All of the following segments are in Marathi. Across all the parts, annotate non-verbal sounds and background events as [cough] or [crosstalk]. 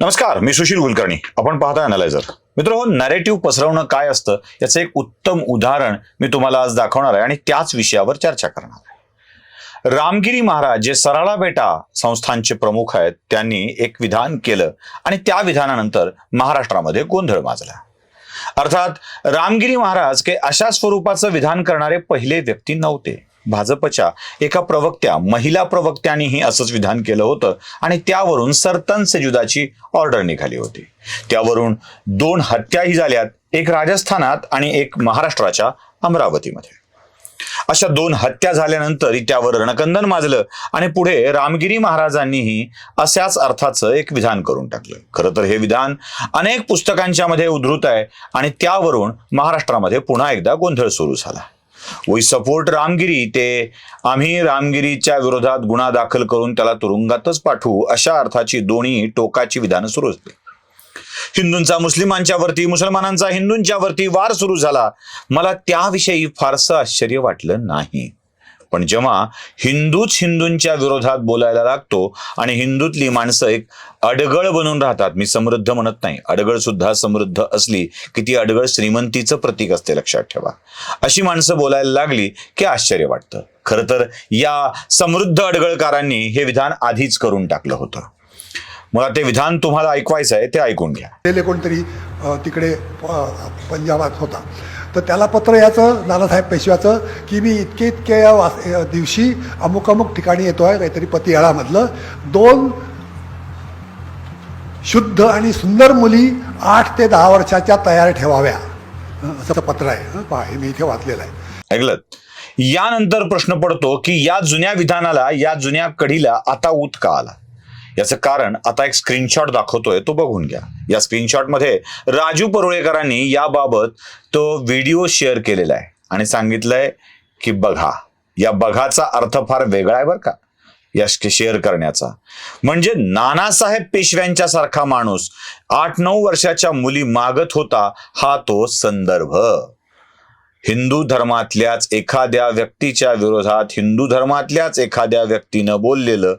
नमस्कार मी सुशील कुलकर्णी. आपण पाहता अनालायझर मित्र नरेटिव्ह पसरवणं काय असतं? याचं एक उत्तम उदाहरण मी तुम्हाला आज दाखवणार आहे आणि त्याच विषयावर चर्चा करणार आहे. रामगिरी महाराज जे सराळा बेटा संस्थांचे प्रमुख आहेत त्यांनी एक विधान केलं आणि त्या विधानानंतर महाराष्ट्रामध्ये गोंधळ माजला. अर्थात रामगिरी महाराज काही अशा स्वरूपाचं विधान करणारे पहिले व्यक्ती नव्हते. भाजपच्या एका प्रवक्त्या महिला प्रवक्त्यांनीही असंच विधान केलं होतं आणि त्यावरून सरतन सेजुदाची ऑर्डर निघाली होती. त्यावरून दोन हत्याही झाल्यात एक राजस्थानात आणि एक महाराष्ट्राच्या अमरावतीमध्ये. अशा दोन हत्या झाल्यानंतर त्यावर रणकंदन माजलं आणि पुढे रामगिरी महाराजांनीही अशाच अर्थाचं एक विधान करून टाकलं. खरं तर हे विधान अनेक पुस्तकांच्या मध्ये उद्धृत आहे आणि त्यावरून महाराष्ट्रामध्ये पुन्हा एकदा गोंधळ सुरू झाला. वी सपोर्ट रामगिरी ते आम्ही रामगिरीच्या विरोधात गुन्हा दाखल करून त्याला तुरुंगातच पाठवू अशा अर्थाची दोन्ही टोकाची विधानं सुरू असते हिंदूंचा मुस्लिमांच्या वरती मुसलमानांचा हिंदूंच्या वरती वार सुरू झाला. मला त्याविषयी फारसं आश्चर्य वाटलं नाही. पण जेव्हा हिंदूच हिंदूंच्या विरोधात बोलायला लागतो आणि हिंदूतली माणसं एक अडगळ बनून राहतात मी समृद्ध म्हणत नाही. अडगळ सुद्धा समृद्ध असली की ती अडगळ श्रीमंतीचं प्रतीक असते लक्षात ठेवा. अशी माणसं बोलायला लागली की आश्चर्य वाटतं. खरं तर या समृद्ध अडगळकारांनी हे विधान आधीच करून टाकलं होतं. मला ते विधान तुम्हाला ऐकवायचं आहे ते ऐकून घ्या. कोणतरी तिकडे पंजाबात होता. तर त्याला पत्र याचं नानासाहेब पेशव्याचं की मी इतके इतके या वास- दिवशी अमुक अमुक ठिकाणी येतो आहे काहीतरी पतियाळामधलं. दोन शुद्ध आणि सुंदर मुली आठ ते दहा वर्षाच्या तयार ठेवाव्या. असं पत्र आहे. पहा हे मी इथे वाचलेलं आहे. ऐकलं? यानंतर प्रश्न पडतो की या जुन्या विधानाला या जुन्या कढीला आता ऊत का आला. याचं कारण आता एक स्क्रीनशॉट दाखवतोय तो बघून घ्या. या स्क्रीनशॉटमध्ये राजू परुळेकरांनी याबाबत तो व्हिडिओ शेअर केलेला आहे. आणि सांगितलंय की बघा या बघाचा अर्थ फार वेगळा आहे बरं का या शेअर करण्याचा. म्हणजे नानासाहेब पेशव्यांच्या सारखा माणूस आठ नऊ वर्षाच्या मुली मागत होता हा तो संदर्भ. हिंदू धर्मातल्याच एखाद्या व्यक्तीच्या विरोधात हिंदू धर्मातल्याच एखाद्या व्यक्तीनं बोललेलं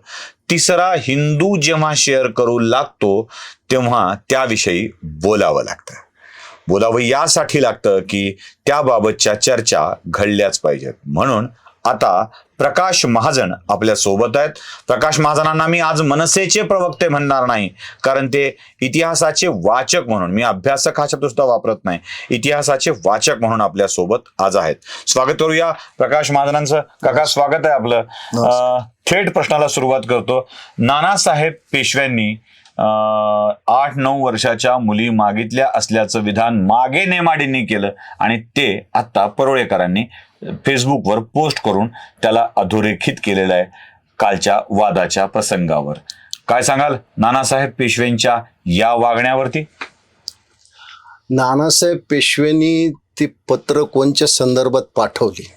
तिसरा हिंदू जेव्हा शेअर करू लागतो तेव्हा त्याविषयी बोलावं लागतं. बोलावं यासाठी लागतं की त्याबाबतच्या चर्चा घडल्याच पाहिजेत. म्हणून आता प्रकाश महाजन आपल्यासोबत आहेत. प्रकाश महाजनांना मी आज मनसेचे प्रवक्ते म्हणणार नाही कारण ते इतिहासाचे वाचक म्हणून मी अभ्यासक हा शब्द सुद्धा वापरत नाही इतिहासाचे वाचक म्हणून आपल्यासोबत आज आहेत. स्वागत करूया प्रकाश महाजनांचं. काका स्वागत आहे आपलं. थेट प्रश्नाला सुरुवात करतो. नानासाहेब पेशव्यांनी आठ नऊ वर्षाच्या मुली मागितल्या असल्याचं विधान मागे नेमाडींनी केलं आणि ते आता परोळेकरांनी फेसबुकवर पोस्ट करून त्याला अधोरेखित केलेलं आहे कालच्या वादाच्या प्रसंगावर. काय सांगाल नानासाहेब पेशव्यांच्या या वागण्यावरती? नानासाहेब पेशवेनी ती पत्र कोणच्या संदर्भात पाठवली?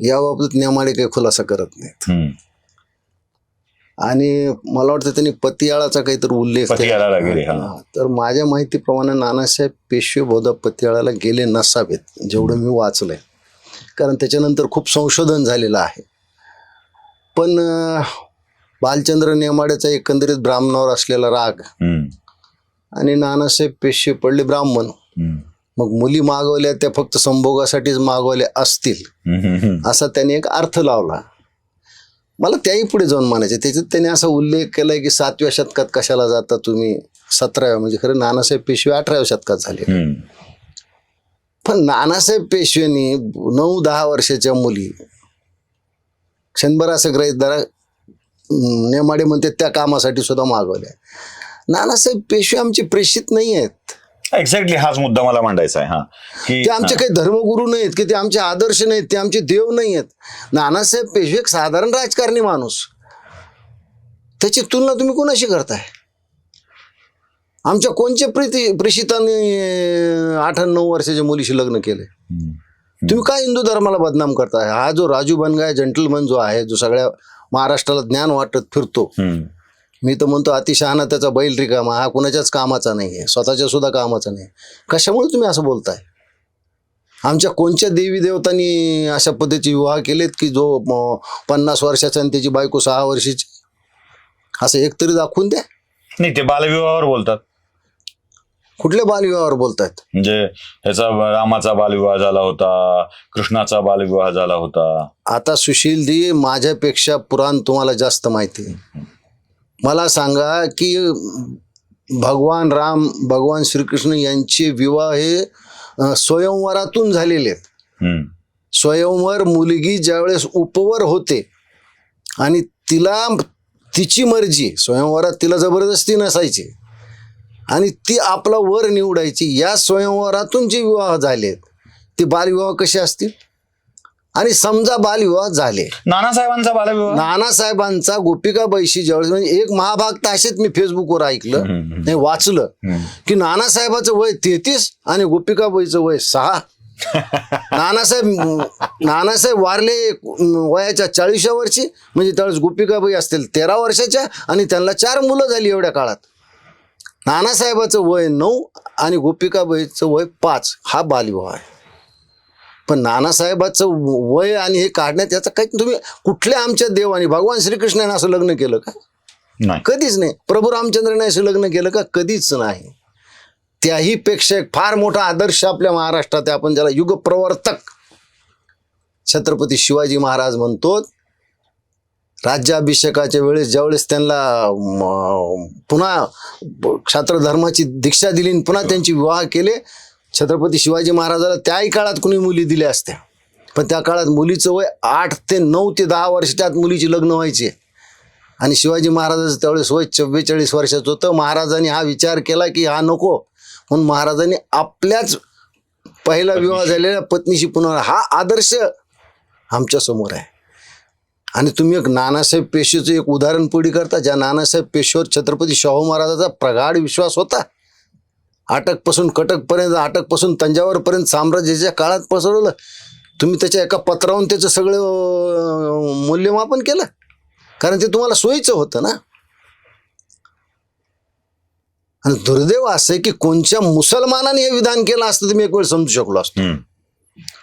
याबाबत नेमाडे काही खुलासा करत नाहीत. आणि मला वाटतं त्यांनी पतियाळाचा काहीतरी उल्लेख केला. पतियाळाला गेले, हा. तर माझ्या माहितीप्रमाणे नानासाहेब पेशवे बहुधा पतियाळाला गेले नसावेत जेवढं मी वाचलंय कारण त्याच्यानंतर खूप संशोधन झालेलं आहे पण अं, बालचंद्र नेमाडेचा एकंदरीत ब्राह्मणावर असलेला राग हम्म, आणि नानासाहेब पेशवे पडले ब्राह्मण हम्म, मग मुली मागवल्या त्या फक्त संभोगासाठीच मागवल्या असतील हम्म, हम्म. असा त्याने एक अर्थ लावला मला त्याही पुढे जाऊन म्हणायचे त्याच्यात त्याने असा उल्लेख केलाय की सातव्या शतकात कशाला जाता तुम्ही? सतराव्या म्हणजे खरं नानासाहेब पेशवे अठराव्या शतकात झाले. पण नानासाहेब पेशवेनी नऊ दहा वर्षाच्या मुली क्षणभर असं ग्रहित धरा नेमाडे म्हणते त्या कामासाठी सुद्धा मागवल्या. नानासाहेब पेशवे आमचे प्रेषित नाही आहेत एक्झॅक्टली हाच मुद्दा मला मांडायचा आहे हा. की ते आमचे काही धर्मगुरू नाहीत की ते आमचे आदर्श नाहीत ते आमचे देव नाही आहेत नानासाहेब पेशवे एक साधारण राजकारणी माणूस. त्याची तुलना तुम्ही कोणाशी करताय? आमच्या कोणच्या प्रीती प्रेषिताने आठ आणि नऊ वर्षाच्या मुलीशी लग्न केले. तुम्ही काय हिंदू धर्माला बदनाम करताय? हा जो राजू बनगाय जंटलमन जो आहे जो सगळ्या महाराष्ट्राला ज्ञान वाटत फिरतो. मी तर म्हणतो अतिशहाणा त्याचा बैल रिकामा हा कुणाच्याच कामाचा नाही आहे स्वतःच्या सुद्धा कामाचा नाही कशामुळे तुम्ही असं बोलताय? आमच्या कोणत्या देवी देवतांनी अशा पद्धतीचे विवाह केलेत की जो पन्नास वर्षाचा आणि त्याची बायको सहा वर्षाची? असं एक तरी दाखवून द्या. नाही ते बालविवाहावर बोलतात. कुठल्या बालविवाहावर बोलतायत? म्हणजे ह्याचा रामाचा बालविवाह झाला होता कृष्णाचा बालविवाह झाला होता. आता सुशीलजी माझ्यापेक्षा पुराण तुम्हाला जास्त माहिती मला सांगा की भगवान राम भगवान श्रीकृष्ण यांचे विवाह हे स्वयंवरातून झालेले आहेत. स्वयंवर मुलगी ज्यावेळेस उपवर होते आणि तिला तिची मर्जी स्वयंवरात तिला जबरदस्ती नसायची आणि ती आपला वर निवडायची या स्वयंवरातून जे विवाह झालेत ते बालविवाह कसे असतील आणि समजा बालविवाह झाले. नानासाहेबांचा बालविवाह? नानासाहेबांचा गोपिकाबाईशी ज्यावेळेस म्हणजे एक महाभाग तर असेच मी फेसबुकवर ऐकलं. नाही वाचलं. की नानासाहेबाचं वय तेहतीस आणि गोपिकाबाईचं वय सहा. [laughs] नानासाहेब नानासाहेब वारले वयाच्या चाळीसच्या वर्षी म्हणजे त्यावेळेस गोपिकाबाई असतील तेरा वर्षाच्या आणि त्यांना चार मुलं झाली एवढ्या काळात. नानासाहेबाचं वय नऊ आणि गोपिकाबाईचं वय पाच हा बालविवाह आहे. पण नानासाहेबाचं वय आणि हे काढण्यात याचा काही तुम्ही कुठल्या आमच्या देवाने? भगवान श्रीकृष्णाने असं लग्न केलं का? कधीच नाही. प्रभू रामचंद्राने असं लग्न केलं का? कधीच नाही. त्याही पेक्षा एक फार मोठा आदर्श आपल्या महाराष्ट्रात आहे. आपण ज्याला युगप्रवर्तक छत्रपती शिवाजी महाराज म्हणतो राज्याभिषेकाच्या वेळेस ज्यावेळेस त्यांना पुन्हा क्षात्रधर्माची दीक्षा दिली आणि पुन्हा त्यांचे विवाह केले छत्रपती शिवाजी महाराजाला त्याही काळात कुणी मुली दिल्या असत्या. पण त्या काळात मुलीचं वय आठ ते नऊ ते दहा वर्षात मुलीची लग्न व्हायची. आणि शिवाजी महाराजाचं त्यावेळेस वय चव्वेचाळीस वर्षाचं होतं. महाराजांनी हा विचार केला की हा नको. म्हणून महाराजांनी आपल्याच पहिला विवाह झालेल्या पत्नीशी पुन्हा हा आदर्श आमच्यासमोर आहे. आणि तुम्ही एक नानासाहेब पेशवेचं एक उदाहरण पुढे करता. ज्या नानासाहेब पेशवर छत्रपती शाहू महाराजाचा प्रगाढ विश्वास होता. अटकपासून कटकपर्यंत अटकपासून तंजावरपर्यंत साम्राज्याच्या काळात पसरवलं. तुम्ही त्याच्या एका पत्रावरून त्याचं सगळं मूल्यमापन केलं. कारण ते तुम्हाला सोयीचं होतं ना. आणि दुर्दैव असं आहे की कोणत्या मुसलमानाने हे विधान केलं असतं तर मी एक वेळ समजू शकलो असतो.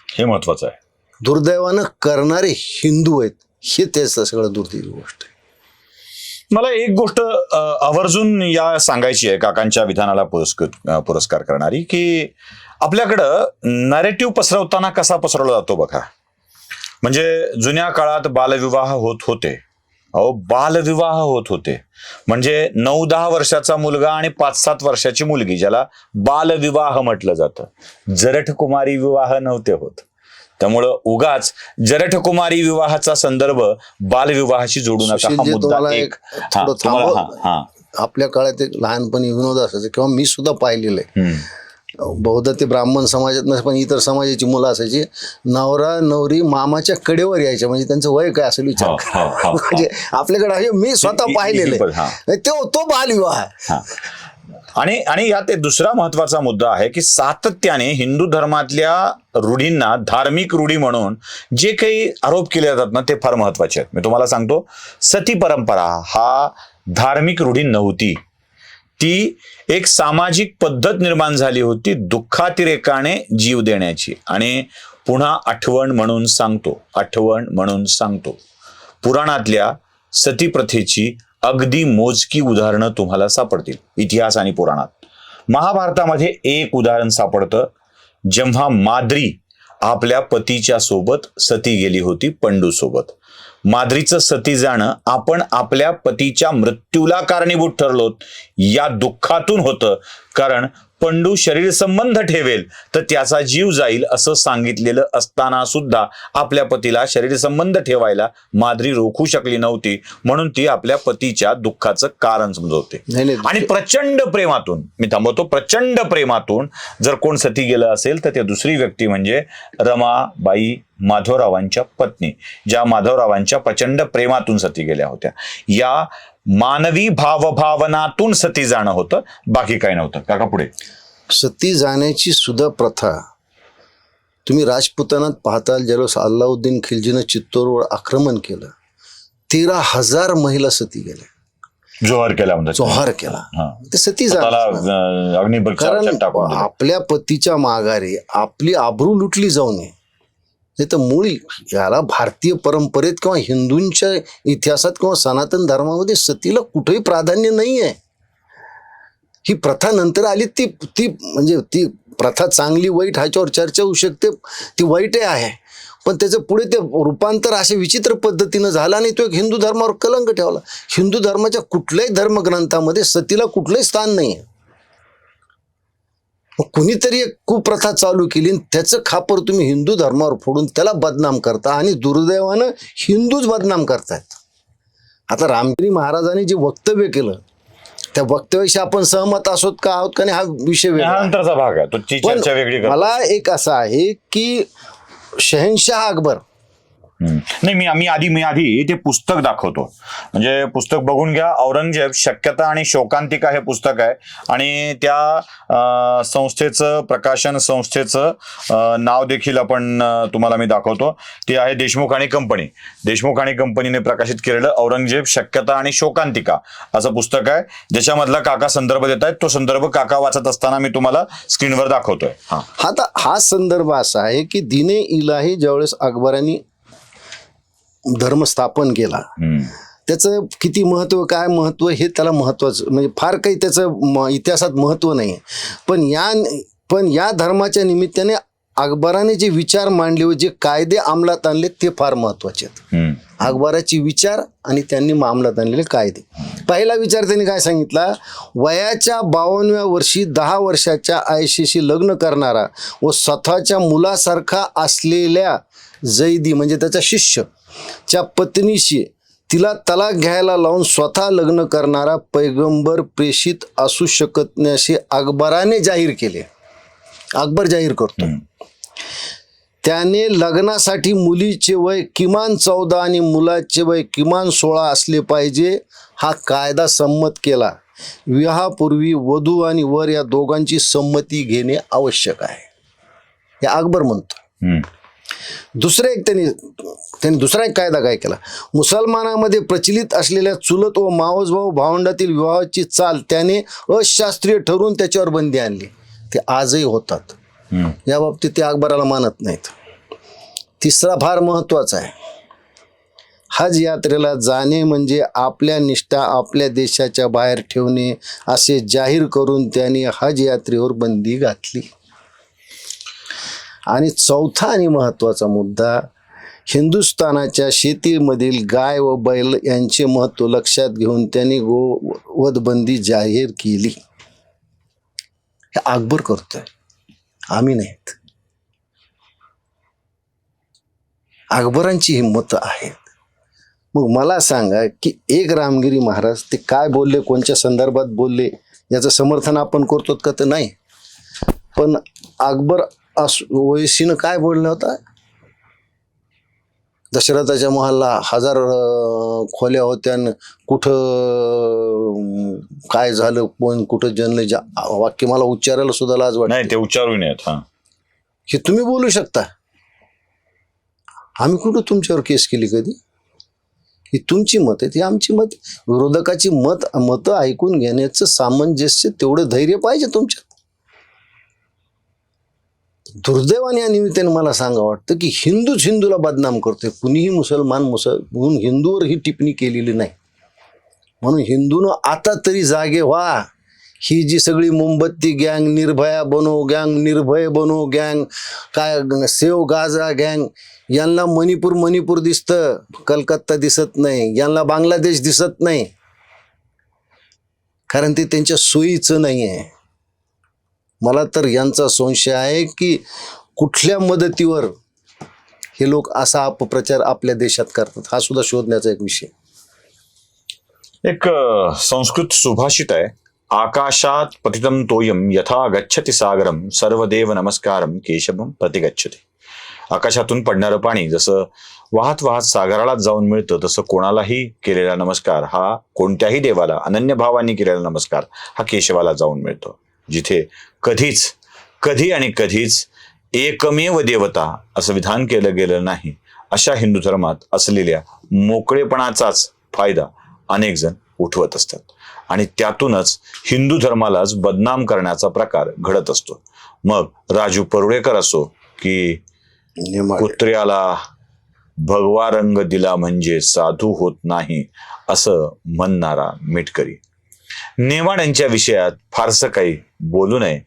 हे महत्वाचं आहे. दुर्दैवानं करणारे हिंदू आहेत. हे त्याचं सगळं दुर्दैवी गोष्ट आहे. मला एक गोष्ट आवर्जून या सांगायची आहे काकांच्या विधानाला पुरस्कार पुरस्कार करणारी की आपल्याकडं नरेटिव्ह पसरवताना कसा पसरवला जातो बघा. म्हणजे जुन्या काळात बालविवाह होत होते. अहो बालविवाह होत होते. म्हणजे नऊ दहा वर्षाचा मुलगा आणि पाच सात वर्षाची मुलगी ज्याला बालविवाह म्हटलं जातं. जरठकुमारी विवाह नव्हते होत. त्यामुळं उगाच जरठकुमारी विवाहाचा संदर्भ बालविवाहाशी जोडू नका हा मुद्दा एक. आपल्या काळात एक लहानपणी विनोद असायचे किंवा मी सुद्धा पाहिलेलं आहे. बहुधा ते ब्राह्मण समाजात नसे पण इतर समाजाची मुलं असायची नवरा नवरी मामाच्या कडेवर यायच्या म्हणजे त्यांचं वय काय असेल विचार हो. हो, हो. [laughs] म्हणजे आपल्याकडे मी स्वतः पाहिलेलं. आहे तो तो बालविवाह. आणि आणि यात एक दुसरा महत्त्वाचा मुद्दा आहे की सातत्याने हिंदू धर्मातल्या रूढींना धार्मिक रूढी म्हणून जे काही आरोप केले जातात ना ते फार महत्त्वाचे आहेत. मी तुम्हाला सांगतो सती परंपरा हा धार्मिक रूढी नव्हती. ती एक सामाजिक पद्धत निर्माण झाली होती दुःखातिरेकाने जीव देण्याची. आणि पुन्हा आठवण म्हणून सांगतो आठवण म्हणून सांगतो. पुराणातल्या सती प्रथेची अगदी मोजकी उदाहरणं तुम्हाला सापडतील इतिहास आणि पुराणात. महाभारतामध्ये एक उदाहरण सापडतं जेव्हा माद्री आपल्या पतीच्या सोबत सती गेली होती पंडू सोबत. माद्रीचं सती जाणं आपण आपल्या पतीच्या मृत्यूला कारणीभूत ठरलो या दुःखातून होतं कारण पंडू शरीर संबंध ठेवेल तर त्याचा जीव जाईल असं सांगितलेलं असताना सुद्धा आपल्या पतीला शरीर संबंध ठेवायला माद्री रोखू शकली नव्हती. म्हणून ती आपल्या पतीच्या दुःखाचं कारण समजवते. आणि प्रचंड प्रेमातून मी थांबवतो प्रचंड प्रेमातून जर कोण सती गेलं असेल तर ते दुसरी व्यक्ती म्हणजे रमाबाई माधवरावांच्या पत्नी ज्या माधवरावांच्या प्रचंड प्रेमातून सती गेल्या होत्या. या मानवी भावभावनातून सती जाणं होतं बाकी काही नव्हतं. काका पुढे. सती जाण्याची सुद्धा प्रथा तुम्ही राजपुतानात पाहताल ज्यावेळेस अल्लाउद्दीन खिलजीनं चित्तोरवर आक्रमण केलं तेरा हजार महिला सती गेल्या. जोहर केला म्हणजे. जोहार केला. ते सती टाकून कारण. आपल्या पतीच्या माघारी आपली आबरू लुटली जाऊ नये. नाही तर मूळ याला भारतीय परंपरेत किंवा हिंदूंच्या इतिहासात किंवा सनातन धर्मामध्ये सतीला कुठेही प्राधान्य नाही आहे ही प्रथा नंतर आली ती ती म्हणजे ती प्रथा चांगली वाईट ह्याच्यावर चर्चा होऊ शकते ती वाईटही आहे. पण त्याचं पुढे ते रूपांतर अशा विचित्र पद्धतीनं झालं आणि तो एक हिंदू धर्मावर कलंक ठेवला. हिंदू धर्माच्या कुठल्याही धर्मग्रंथामध्ये सतीला कुठलंही स्थान नाही आहे मग कुणीतरी एक कुप्रथा चालू केली आणि त्याचं खापर तुम्ही हिंदू धर्मावर फोडून त्याला बदनाम करता आणि दुर्दैवानं हिंदूच बदनाम करतायत. आता रामगिरी महाराजांनी जे वक्तव्य केलं त्या वक्तव्याशी आपण सहमत असोत का आहोत का नाही हा विषय वेगळा भाग आहे. मला एक असं आहे की शहनशाह अकबर. नाही मी मी आधी मी आधी ते पुस्तक दाखवतो. म्हणजे पुस्तक बघून घ्या. औरंगजेब शक्यता आणि शोकांतिका हे पुस्तक आहे. आणि त्या संस्थेचं प्रकाशन संस्थेचं नाव देखील आपण तुम्हाला मी दाखवतो. ते आहे देशमुख आणि कंपनी. देशमुख आणि कंपनीने प्रकाशित केलेलं औरंगजेब शक्यता आणि शोकांतिका असं पुस्तक आहे. ज्याच्यामधला काका संदर्भ देत आहेत. तो संदर्भ काका वाचत असताना मी तुम्हाला स्क्रीनवर दाखवतोय. हा. हा संदर्भ असा आहे की दिने इलाही ज्यावेळेस अकबरांनी धर्म स्थापन केला. त्याचं किती महत्त्व काय महत्त्व हे त्याला महत्त्वाचं म्हणजे फार काही त्याचं इतिहासात महत्त्व नाही पण या पण या धर्माच्या निमित्ताने अकबराने जे विचार मांडले व जे कायदे अंमलात आणले ते फार महत्त्वाचे आहेत. अकबराची विचार आणि त्यांनी अंमलात आणलेले कायदे. पहिला विचार त्यांनी काय सांगितला? वयाच्या बावनव्या वर्षी दहा वर्षाच्या आयशीशी लग्न करणारा व स्वतःच्या मुलासारखा असलेल्या जैदी म्हणजे त्याचा शिष्य च्या पत्नीशी तिला तलाक घ्यायला लावून स्वतः लग्न करणारा पैगंबर प्रेषित असू शकत नाही असे अकबराने जाहीर केले. अकबर जाहीर करतो. त्याने लग्नासाठी मुलीचे वय किमान चौदा आणि मुलाचे वय किमान सोळा असले पाहिजे हा कायदा संमत केला. विवाहापूर्वी वधू आणि वर या दोघांची संमती घेणे आवश्यक आहे. हे अकबर म्हणतो. दुसरं एक त्यांनी त्यांनी दुसरा एक कायदा काय केला? मुसलमानामध्ये प्रचलित असलेल्या चुलत व मावस भाऊ भावंडातील विवाहाची चाल त्याने अशास्त्रीय ठरवून त्याच्यावर बंदी आणली. ते आजही होतात. या बाबतीत ते अकबराला मानत नाहीत. तिसरा फार महत्त्वाचा आहे. हज यात्रेला जाणे म्हणजे आपल्या निष्ठा आपल्या देशाच्या बाहेर ठेवणे असे जाहीर करून त्यांनी हज यात्रेवर बंदी घातली. आणि चौथा आणि महत्त्वाचा मुद्दा हिंदुस्थानाच्या शेतीमधील गाय व बैल यांचे महत्त्व लक्षात घेऊन त्यांनी गो वधबंदी जाहीर केली. हे अकबर करतोय. आम्ही नाहीत. अकबरांची हिंमत आहेत. मग मला सांगा की एक रामगिरी महाराज ते काय बोलले कोणत्या संदर्भात बोलले याचं समर्थन आपण करतो का तर नाही. पण अकबर अस वयसीनं काय बोललं होता? दशरथाच्या महालला हजार खोल्या होत्या कुठं काय झालं कोण कुठं जन्म जा वाक्य मला उच्चारायला सुद्धा लाज वाटते. नाही ते उच्चारू नयेत हा. तुम्ही बोलू शकता. आम्ही कुठं तुमच्यावर केस केली कधी? ही तुमची मत आहे ती आमची मत. विरोधकाची मत मतं ऐकून घेण्याचं सामंजस्य तेवढं धैर्य पाहिजे तुमच्यात. दुर्दैवाने या निमित्ताने मला सांगा वाटतं की हिंदूच हिंदूला बदनाम करतोय. कुणीही मुसलमान मुसल म्हणून हिंदूवर ही टिप्पणी केलेली नाही. म्हणून हिंदूनं आता तरी जागे व्हा. ही जी सगळी मोमबत्ती गँग निर्भया बनो गँग निर्भय बनो गँग काय सेव गाजा गँग यांना मणिपूर मणिपूर दिसतं कलकत्ता दिसत नाही यांना बांगलादेश दिसत नाही. कारण ते त्यांच्या सोयीचं नाही आहे मला तर यांचा संशय आहे की कुठल्या मदतीवर हे लोक असा अपप्रचार आपल्या देशात करतात हा सुद्धा शोधण्याचा एक विषय. एक संस्कृत सुभाषित आहे. आकाशात पतितम तोयम यथा गच्छती सागरम सर्वदेव नमस्कारम केशवम प्रतिगच्छते. आकाशातून पडणारं पाणी जसं वाहत वाहत सागरालाच जाऊन मिळतं तसं कोणालाही केलेला नमस्कार हा कोणत्याही देवाला अनन्य भावाने केलेला नमस्कार हा केशवाला जाऊन मिळतो. जिथे कधीच कधी आणि कधीच एकमेव देवता असं विधान केलं गेलं नाही. अशा हिंदू धर्मात असलेल्या मोकळेपणाचाच फायदा अनेक जण उठवत असतात. आणि त्यातूनच हिंदू धर्मालाच बदनाम करण्याचा प्रकार घडत असतो. मग राजू परुळेकर असो की. कुत्र्याला भगवा रंग दिला म्हणजे साधू होत नाही असं म्हणणारा मिटकरी. नेवाड्यांच्या विषयात फारसं काही बोलू नये.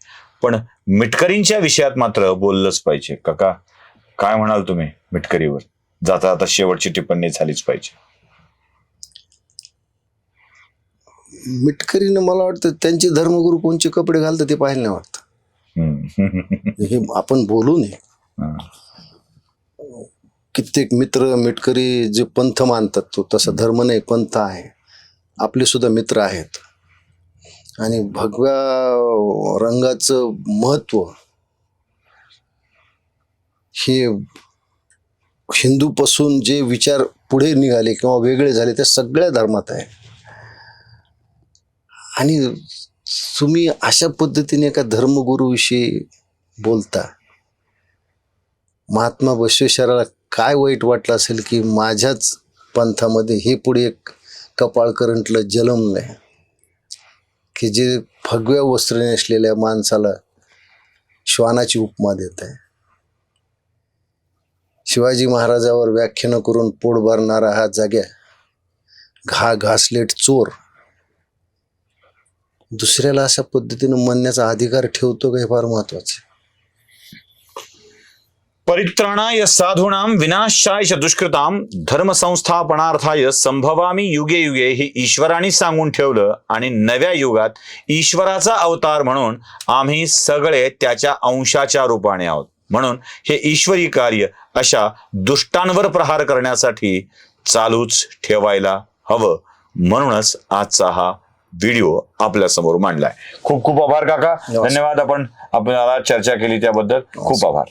पण मिटकरींच्या विषयात मात्र बोललंच पाहिजे. काका काय म्हणाल तुम्ही मिटकरीवर? जाता आता शेवटची टिप्पणी झालीच पाहिजे. मिटकरीनं मला वाटतं त्यांचे धर्मगुरू कोणचे कपडे घालतात ते पाहिलं नाही वाटतं. हे आपण बोलू नये. कित्येक मित्र मिटकरी जे पंथ मानतात तो तसा धर्म नाही पंथ आहे. आपले सुद्धा मित्र आहेत. आणि भगव्या रंगाचं महत्त्व हे हिंदूपासून जे विचार पुढे निघाले किंवा वेगळे झाले त्या सगळ्या धर्मात आहे. आणि तुम्ही अशा पद्धतीने एका धर्मगुरूविषयी बोलता. महात्मा बसवेश्वराला काय वाईट वाटलं असेल की माझ्याच पंथामध्ये हे पुढे एक कपाळ करंटलं नाही की जे भगव्या वस्त्र नेसलेल्या माणसाला श्वानाची उपमा देत आहे शिवाजी महाराजावर व्याख्यानं करून पोट भरणारा हा जाग्या घा घासलेट चोर दुसऱ्याला अशा पद्धतीनं म्हणण्याचा अधिकार ठेवतो का हे फार महत्वाचं आहे. परित्राणाय साधूनां विनाशाय च दुष्कृताम धर्मसंस्थापनार्थाय संभवामी युगे युगे हे ईश्वराने सांगून ठेवलं आणि नव्या युगात ईश्वराचा अवतार म्हणून आम्ही सगळे त्याच्या अंशाच्या रूपाने आहोत. म्हणून हे ईश्वरी कार्य अशा दुष्टांवर प्रहार करण्यासाठी चालूच ठेवायला हवं. म्हणूनच आजचा हा व्हिडिओ आपल्यासमोर मांडलाय. खूप खूप आभार काका. धन्यवाद आपण आपल्याला चर्चा केली त्याबद्दल. खूप आभार.